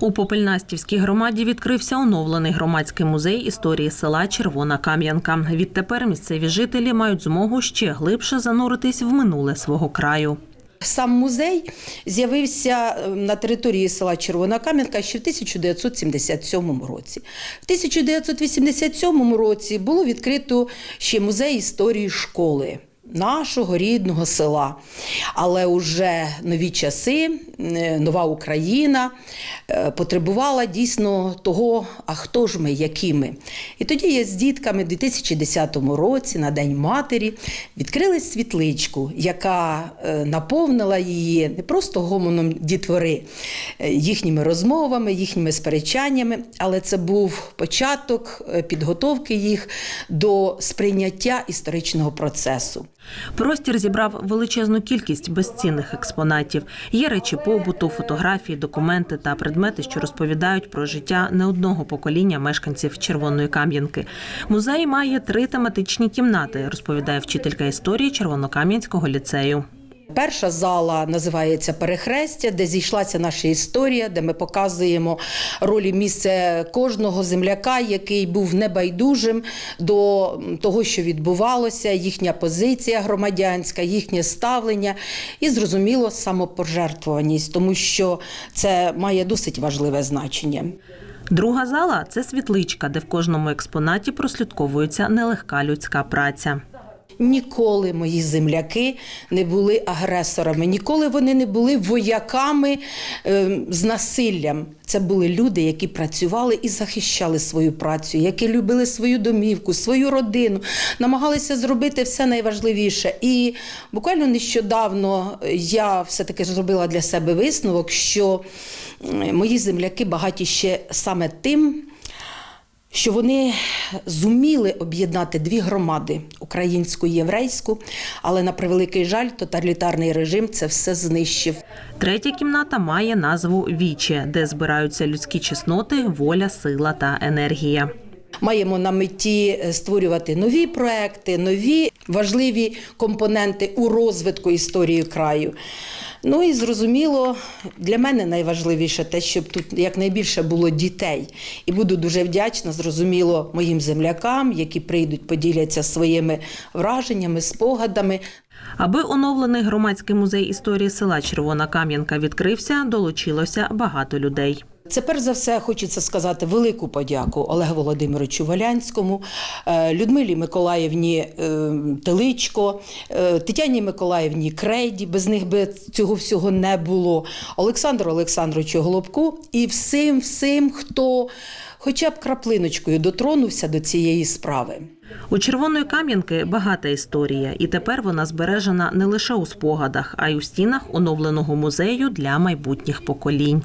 У Попельнастівській громаді відкрився оновлений громадський музей історії села Червона Кам'янка. Відтепер місцеві жителі мають змогу ще глибше зануритись в минуле свого краю. Сам музей з'явився е, на території села Червона Кам'янка ще в 1977 році. В 1987 році було відкрито ще музей історії школи. Нашого рідного села. Але вже нові часи, е, нова Україна е, потребувала дійсно того, а хто ж ми, які ми. І тоді я з дітками в 2010 році, на День матері, відкрили світличку, яка е, наповнила її не просто гомоном дітвори, їхніми розмовами, їхніми сперечаннями, але це був початок підготовки їх до сприйняття історичного процесу. Простір зібрав величезну кількість безцінних експонатів. Є речі побуту, фотографії, документи та предмети, що розповідають про життя не одного покоління мешканців Червоної Кам'янки. Музей має три тематичні кімнати, розповідає вчителька історії Червонокам'янського ліцею. Перша зала називається Перехрестя, де зійшлася наша історія, де ми показуємо ролі місце кожного земляка, який був небайдужим до того, що відбувалося, їхня позиція громадянська, їхнє ставлення і, зрозуміло, самопожертвуваність, тому що це має досить важливе значення. Друга зала це світличка, де в кожному експонаті прослідковується нелегка людська праця. Ніколи мої земляки не були агресорами, ніколи вони не були вояками е, з насиллям. Це були люди, які працювали і захищали свою працю, які любили свою домівку, свою родину, намагалися зробити все найважливіше. І буквально нещодавно я все-таки зробила для себе висновок, що мої земляки багаті ще саме тим що вони зуміли об'єднати дві громади українську і єврейську, але на превеликий жаль, тоталітарний режим це все знищив. Третя кімната має назву Віче, де збираються людські чесноти, воля, сила та енергія. Маємо на меті е, створювати нові проекти, нові важливі компоненти у розвитку історії краю. Ну і зрозуміло, для мене найважливіше те, щоб тут якнайбільше було дітей. І буду дуже вдячна, зрозуміло, моїм землякам, які прийдуть, поділяться своїми враженнями, спогадами. Аби оновлений громадський музей історії села Червона Кам'янка відкрився, долучилося багато людей. Це перш за все хочеться сказати велику подяку Олегу Володимировичу Валянському, е, Людмилі Миколаївні е, Теличко, е, Тетяні Миколаївні Крейді. Без них би цього всього не було. Олександру Олександровичу Голубку і всім, всім, хто хоча б краплиночкою дотронувся до цієї справи. У Червоної Кам'янки багата історія, і тепер вона збережена не лише у спогадах, а й у стінах оновленого музею для майбутніх поколінь.